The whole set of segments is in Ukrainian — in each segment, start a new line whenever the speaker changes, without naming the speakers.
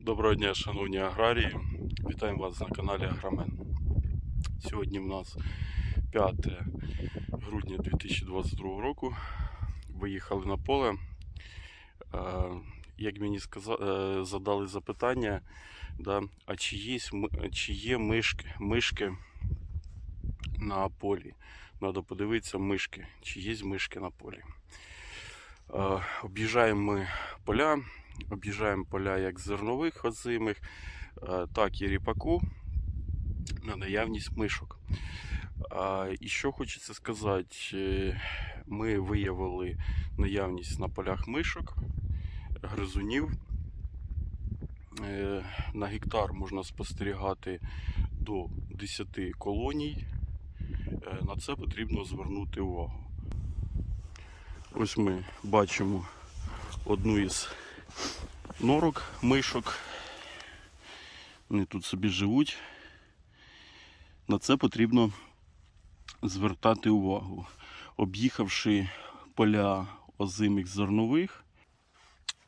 Доброго дня, шановні аграрії. Вітаємо вас на каналі Агромен. Сьогодні в нас 5 грудня 2022 року. Виїхали на поле. Е, Як мені сказа- е, задали запитання, да, а чи є, чи є мишки, мишки на полі? Треба подивитися мишки, чи є мишки на полі. Е, Об'їжджаємо ми поля, об'їжджаємо поля як зернових озимих, е, так і ріпаку на наявність мишок. І що хочеться сказати, е, ми виявили наявність на полях мишок, гризунів. Е, На гектар можна спостерігати до 10 колоній. На це потрібно звернути увагу. Ось ми бачимо одну із норок, мишок. Вони тут собі живуть. На це потрібно звертати увагу. Об'їхавши поля озимих зернових,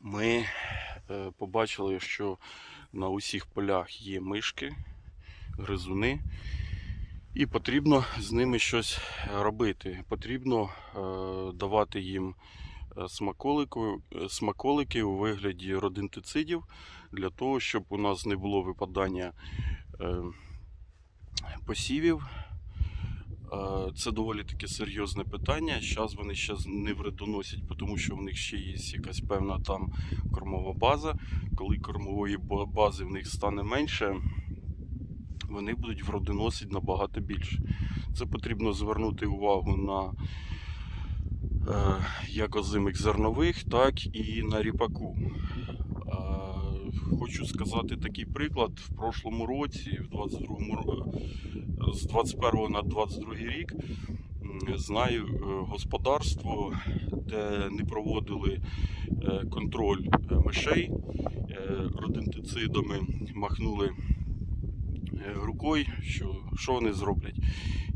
ми е, побачили, що на усіх полях є мишки, гризуни, і потрібно з ними щось робити. Потрібно е, давати їм смаколики, е, у вигляді родинтицидів для того, щоб у нас не було випадання е, посівів. Е, Це доволі таке серйозне питання. Зараз вони ще не вредоносять, тому що в них ще є якась певна там кормова база. Коли кормової бази в них стане менше, вони будуть вродоносити набагато більше. Це потрібно звернути увагу на е, як озимих зернових, так і на ріпаку. Е, Хочу сказати такий приклад. В прошлому році, в 22-му, ро- з 21 на 22 рік, знаю е, господарство, де не проводили е, контроль е, мишей е, родентицидами, махнули е, рукою, що, що вони зроблять.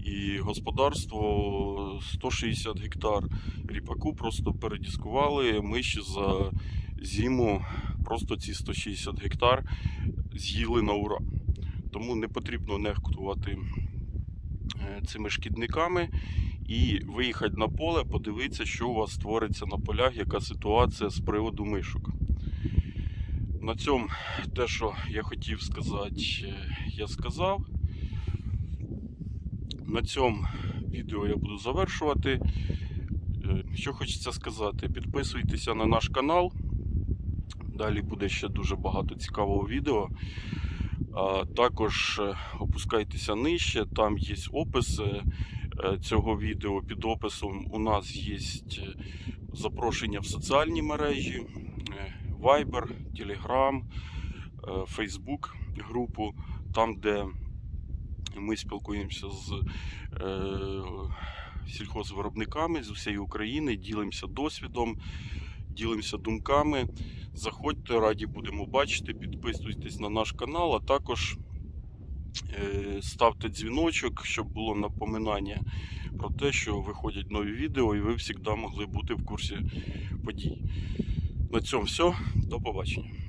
І господарство 160 гектар ріпаку просто передіскували миші за зиму. Просто ці 160 гектар з'їли на ура. Тому не потрібно нехтувати е, цими шкідниками і виїхати на поле, подивитися, що у вас твориться на полях, яка ситуація з приводу мишок. На цьому те, що я хотів сказати, е, я сказав. На цьому відео я буду завершувати. Е, Що хочеться сказати, підписуйтеся на наш канал. Далі буде ще дуже багато цікавого відео. Також е, опускайтеся нижче, там є опис е, цього відео. Під описом у нас є запрошення в соціальні мережі, Viber, Telegram, Facebook групу, там, де ми спілкуємося з е, сільхозвиробниками з усієї України, ділимося досвідом, ділимося думками. Заходьте, раді будемо бачити, підписуйтесь на наш канал, а також е, ставте дзвіночок, щоб було напоминання про те, що виходять нові відео, і ви завжди могли бути в курсі подій. На цьому все. До побачення.